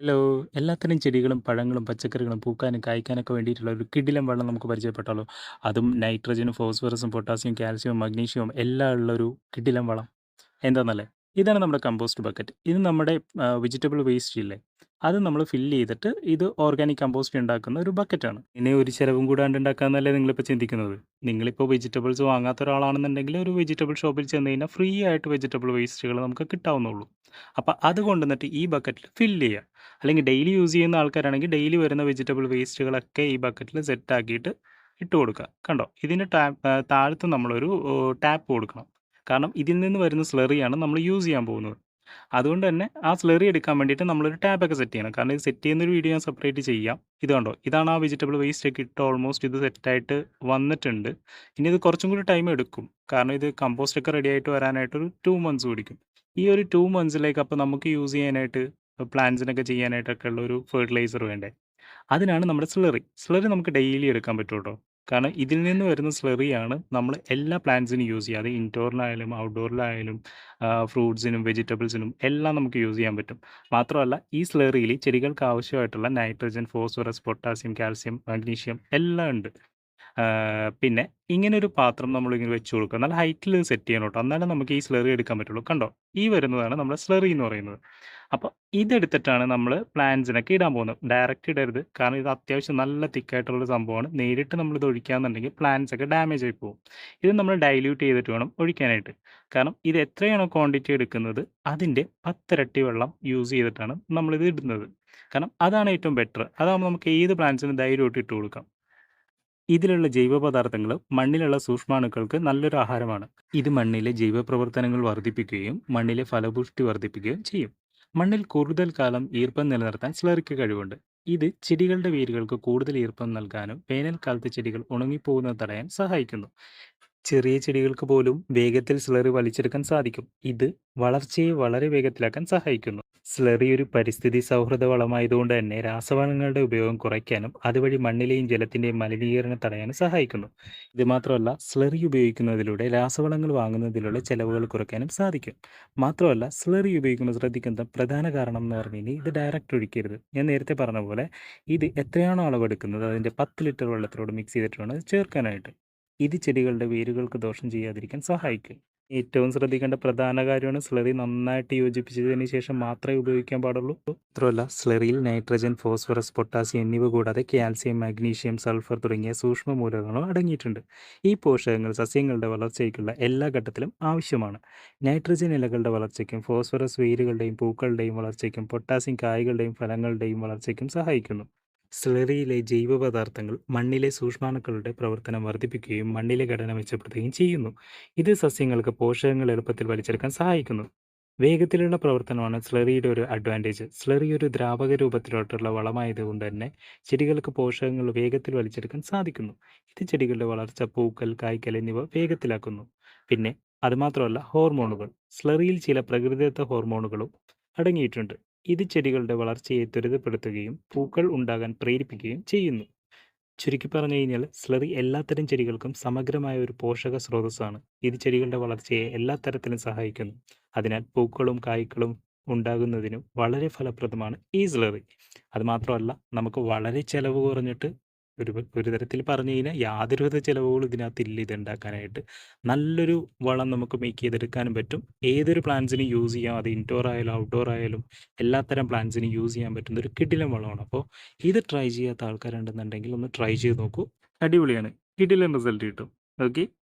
Hello! എല്ലാത്തരം ചെടികളും, പഴങ്ങളും, പച്ചക്കറികളും പൂക്കാനും കായ്ക്കാനൊക്കെ വേണ്ടിയിട്ടുള്ള ഒരു കിടിലം വെള്ളം നമുക്ക് പരിചയപ്പെട്ടാലോ? അതും നൈട്രജനും, ഫോസ്ഫറസും, പൊട്ടാസ്യം, കാൽസ്യവും, മഗ്നീഷ്യവും എല്ലാം ഉള്ള ഒരു കിടിലം വളം. എന്താണെന്നല്ലേ ഇതാണ് നമ്മുടെ കമ്പോസ്റ്റ് ബക്കറ്റ്. ഇത് നമ്മുടെ വെജിറ്റബിൾ വേസ്റ്റ് ഇല്ലേ? അത് നമ്മൾ ഫില്ല് ചെയ്തിട്ട് ഇത് ഓർഗാനിക് കമ്പോസ്റ്റ് ഉണ്ടാക്കുന്ന ഒരു ബക്കറ്റാണ്. ഇനി ഒരു ചിലവും കൂടാണ്ട് ഉണ്ടാക്കാന്നല്ലേ നിങ്ങളിപ്പോൾ ചിന്തിക്കുന്നത്? നിങ്ങളിപ്പോൾ വെജിറ്റബിൾസ് വാങ്ങാത്ത ഒരാളാണെന്നുണ്ടെങ്കിൽ ഒരു വെജിറ്റബിൾ ഷോപ്പിൽ ചെന്ന് കഴിഞ്ഞാൽ ഫ്രീ ആയിട്ട് വെജിറ്റബിൾ വേസ്റ്റുകൾ നമുക്ക് കിട്ടാവുന്നുള്ളൂ. അപ്പോൾ അത് കൊണ്ടുവന്നിട്ട് ഈ ബക്കറ്റിൽ ഫില്ല് ചെയ്യുക. അല്ലെങ്കിൽ ഡെയിലി യൂസ് ചെയ്യുന്ന ആൾക്കാരാണെങ്കിൽ ഡെയിലി വരുന്ന വെജിറ്റബിൾ വേസ്റ്റുകളൊക്കെ ഈ ബക്കറ്റിൽ സെറ്റ് ആക്കിയിട്ട് ഇട്ട് കൊടുക്കുക. കണ്ടോ? ഇതിന് ടാപ്പ് താഴത്ത് നമ്മളൊരു ടാപ്പ് കൊടുക്കണം. കാരണം ഇതിൽ നിന്ന് വരുന്ന സ്ലറിയാണ് നമ്മൾ യൂസ് ചെയ്യാൻ പോകുന്നത്. അതുകൊണ്ട് തന്നെ ആ സ്ലറി എടുക്കാൻ വേണ്ടിയിട്ട് നമ്മളൊരു ടാപ്പൊക്കെ സെറ്റ് ചെയ്യണം. കാരണം ഇത് സെറ്റ് ചെയ്യുന്നൊരു വീഡിയോ ഞാൻ സെപ്പറേറ്റ് ചെയ്യാം. ഇത് കണ്ടോ? ഇതാണ് ആ വെജിറ്റബിൾ വേസ്റ്റ് ഒക്കെ ഇട്ട് ഓൾമോസ്റ്റ് ഇത് സെറ്റായിട്ട് വന്നിട്ടുണ്ട്. ഇനി ഇത് കുറച്ചും കൂടി ടൈം എടുക്കും. കാരണം ഇത് കമ്പോസ്റ്റ് ഒക്കെ റെഡി ആയിട്ട് വരാനായിട്ട് ഒരു ടു മന്ത്സ് പിടിക്കും. ഈ ഒരു ടു മന്ത്സിലേക്ക് അപ്പോൾ നമുക്ക് യൂസ് ചെയ്യാനായിട്ട് പ്ലാന്റ്സിനൊക്കെ ചെയ്യാനായിട്ടൊക്കെ ഉള്ള ഒരു ഫെർട്ടിലൈസർ വേണ്ടേ? അതിനാണ് നമ്മുടെ സ്ലറി. സ്ലറി നമുക്ക് ഡെയിലി എടുക്കാൻ പറ്റും കേട്ടോ. കാരണം ഇതിൽ നിന്ന് വരുന്ന സ്ലെറിയാണ് നമ്മൾ എല്ലാ പ്ലാന്റ്സിനും യൂസ് ചെയ്യുക. അത് ഇൻഡോറിലായാലും ഔട്ട്ഡോറിലായാലും ഫ്രൂട്ട്സിനും വെജിറ്റബിൾസിനും എല്ലാം നമുക്ക് യൂസ് ചെയ്യാൻ പറ്റും. മാത്രമല്ല ഈ സ്ലെറിയിൽ ചെടികൾക്ക് ആവശ്യമായിട്ടുള്ള nitrogen, phosphorus, potassium, calcium, magnesium എല്ലാം ഉണ്ട്. പിന്നെ ഇങ്ങനൊരു പാത്രം നമ്മളിങ്ങനെ വെച്ച് കൊടുക്കുക. നല്ല ഹൈറ്റിൽ സെറ്റ് ചെയ്യണം കേട്ടോ. എന്നാലും നമുക്ക് ഈ സ്ലറി എടുക്കാൻ പറ്റുള്ളൂ. കണ്ടോ? ഈ വരുന്നതാണ് നമ്മൾ സ്ലറി എന്ന് പറയുന്നത്. അപ്പോൾ ഇതെടുത്തിട്ടാണ് നമ്മൾ പ്ലാന്റ്സിനൊക്കെ ഇടാൻ പോകുന്നത്. ഡയറക്റ്റ് ഇടരുത്. കാരണം ഇത് അത്യാവശ്യം നല്ല തിക്കായിട്ടുള്ള സംഭവമാണ്. നേരിട്ട് നമ്മൾ ഇത് ഒഴിക്കാന്നുണ്ടെങ്കിൽ പ്ലാന്റ്സ് ഒക്കെ ഡാമേജ് ആയി പോകും. ഇത് നമ്മൾ ഡൈല്യൂട്ട് ചെയ്തിട്ട് വേണം ഒഴിക്കാനായിട്ട്. കാരണം ഇത് എത്രയാണോ ക്വാണ്ടിറ്റി എടുക്കുന്നത് അതിന്റെ 10 ഇരട്ടി വെള്ളം യൂസ് ചെയ്തിട്ടാണ് നമ്മളിത് ഇടുന്നത്. കാരണം അതാണ് ഏറ്റവും ബെറ്റർ. അതാകുമ്പോൾ നമുക്ക് ഏത് പ്ലാന്റ്സിനും ധൈര്യമായിട്ട് ഇട്ട് കൊടുക്കാം. ഇതിലുള്ള ജൈവ പദാർത്ഥങ്ങൾ മണ്ണിലുള്ള സൂക്ഷ്മാണുക്കൾക്ക് നല്ലൊരു ആഹാരമാണ്. ഇത് മണ്ണിലെ ജൈവപ്രവർത്തനങ്ങൾ വർദ്ധിപ്പിക്കുകയും മണ്ണിലെ ഫലപുഷ്ടി വർദ്ധിപ്പിക്കുകയും ചെയ്യും. മണ്ണിൽ കൂടുതൽ കാലം ഈർപ്പം നിലനിർത്താൻ ചിലർക്ക് കഴിവുണ്ട്. ഇത് ചെടികളുടെ വേരുകൾക്ക് കൂടുതൽ ഈർപ്പം നൽകാനും വേനൽക്കാലത്ത് ചെടികൾ ഉണങ്ങിപ്പോകുന്നത് തടയാൻ സഹായിക്കുന്നു. ചെറിയ ചെടികൾക്ക് പോലും വേഗത്തിൽ സ്ലറി വലിച്ചെടുക്കാൻ സാധിക്കും. ഇത് വളർച്ചയെ വളരെ വേഗത്തിലാക്കാൻ സഹായിക്കുന്നു. സ്ലറി ഒരു പരിസ്ഥിതി സൗഹൃദ വളമായതുകൊണ്ട് തന്നെ രാസവളങ്ങളുടെ ഉപയോഗം കുറയ്ക്കാനും അതുവഴി മണ്ണിലെയും ജലത്തിന്റെയും മലിനീകരണം തടയാനും സഹായിക്കുന്നു. ഇത് മാത്രമല്ല സ്ലറി ഉപയോഗിക്കുന്നതിലൂടെ രാസവളങ്ങൾ വാങ്ങുന്നതിലുള്ള ചെലവുകൾ കുറയ്ക്കാനും സാധിക്കും. മാത്രമല്ല സ്ലറി ഉപയോഗിക്കുമ്പോൾ ശ്രദ്ധിക്കുന്ന പ്രധാന കാരണം എന്ന് പറഞ്ഞു കഴിഞ്ഞാൽ ഇത് ഡയറക്റ്റ് ഒഴിക്കരുത്. ഞാൻ നേരത്തെ പറഞ്ഞ പോലെ ഇത് എത്രയാണോ അളവെടുക്കുന്നത് അതിന്റെ 10 ലിറ്റർ വെള്ളത്തിലോട് മിക്സ് ചെയ്തിട്ട് ചേർക്കാനായിട്ട്. ഇത് ചെടികളുടെ വേരുകൾക്ക് ദോഷം ചെയ്യാതിരിക്കാൻ സഹായിക്കും. ഏറ്റവും ശ്രദ്ധിക്കേണ്ട പ്രധാന കാര്യമാണ് സ്ലറി നന്നായിട്ട് യോജിപ്പിച്ചതിന് ശേഷം മാത്രമേ ഉപയോഗിക്കാൻ പാടുള്ളൂ. മാത്രമല്ല സ്ലറിയിൽ നൈട്രജൻ, ഫോസ്ഫറസ്, പൊട്ടാസ്യം എന്നിവ കൂടാതെ കാൽസ്യം, മാഗ്നീഷ്യം സൾഫർ തുടങ്ങിയ സൂക്ഷ്മ മൂലകങ്ങളും അടങ്ങിയിട്ടുണ്ട്. ഈ പോഷകങ്ങൾ സസ്യങ്ങളുടെ വളർച്ചയ്ക്കുള്ള എല്ലാ ഘട്ടത്തിലും ആവശ്യമാണ്. നൈട്രജൻ ഇലകളുടെ വളർച്ചയ്ക്കും ഫോസ്ഫറസ് വേരുകളുടെയും പൂക്കളുടെയും വളർച്ചയ്ക്കും പൊട്ടാസ്യം കായകളുടെയും ഫലങ്ങളുടെയും വളർച്ചയ്ക്കും സഹായിക്കുന്നു. സ്ലറിയിലെ ജൈവ പദാർത്ഥങ്ങൾ മണ്ണിലെ സൂക്ഷ്മാണുക്കളുടെ പ്രവർത്തനം വർദ്ധിപ്പിക്കുകയും മണ്ണിലെ ഘടന മെച്ചപ്പെടുത്തുകയും ചെയ്യുന്നു. ഇത് സസ്യങ്ങൾക്ക് പോഷകങ്ങൾ എളുപ്പത്തിൽ വലിച്ചെടുക്കാൻ സഹായിക്കുന്നു. വേഗത്തിലുള്ള പ്രവർത്തനമാണ് സ്ലറിയുടെ ഒരു അഡ്വാന്റേജ്. സ്ലറി ഒരു ദ്രാവക രൂപത്തിലോട്ടുള്ള വളമായതുകൊണ്ട് തന്നെ ചെടികൾക്ക് പോഷകങ്ങൾ വേഗത്തിൽ വലിച്ചെടുക്കാൻ സാധിക്കുന്നു. ഇത് ചെടികളുടെ വളർച്ച, പൂക്കൽ, കായ്ക്കൽ എന്നിവ വേഗത്തിലാക്കുന്നു. പിന്നെ അതുമാത്രമല്ല ഹോർമോണുകൾ. സ്ലറിയിൽ ചില പ്രകൃതിദത്ത ഹോർമോണുകളും അടങ്ങിയിട്ടുണ്ട്. ഇത് ചെടികളുടെ വളർച്ചയെ ത്വരിതപ്പെടുത്തുകയും പൂക്കൾ ഉണ്ടാകാൻ പ്രേരിപ്പിക്കുകയും ചെയ്യുന്നു. ചുരുക്കി പറഞ്ഞു കഴിഞ്ഞാൽ സ്ലറി എല്ലാത്തരം ചെടികൾക്കും സമഗ്രമായ ഒരു പോഷക സ്രോതസ്സാണ്. ഇത് ചെടികളുടെ വളർച്ചയെ എല്ലാ തരത്തിലും സഹായിക്കുന്നു. അതിനാൽ പൂക്കളും കായ്ക്കളും ഉണ്ടാകുന്നതിനും വളരെ ഫലപ്രദമാണ് ഈ സ്ലറി. അതുമാത്രമല്ല നമുക്ക് വളരെ ചെലവ് കുറഞ്ഞിട്ട് ഒരു ഒരു തരത്തിൽ പറഞ്ഞു കഴിഞ്ഞാൽ യാതൊരുവിധ ചിലവുകളും ഇതിനകത്തില്ല ഇത് ഉണ്ടാക്കാനായിട്ട്. നല്ലൊരു വളം നമുക്ക് മേക്ക് ചെയ്തെടുക്കാനും പറ്റും. ഏതൊരു പ്ലാന്റ്സിനും യൂസ് ചെയ്യാം. അത് ഇൻഡോർ ആയാലും ഔട്ട്ഡോർ ആയാലും എല്ലാത്തരം പ്ലാന്റ്സിനും യൂസ് ചെയ്യാൻ പറ്റുന്ന ഒരു കിടിലൻ വളമാണ്. അപ്പോൾ ഇത് ട്രൈ ചെയ്യാത്ത ആൾക്കാരുണ്ടെന്നുണ്ടെങ്കിൽ ഒന്ന് ട്രൈ ചെയ്ത് നോക്കൂ. അടിപൊളിയാണ്. കിടിലൻ റിസൾട്ട് കിട്ടും. ഓക്കെ.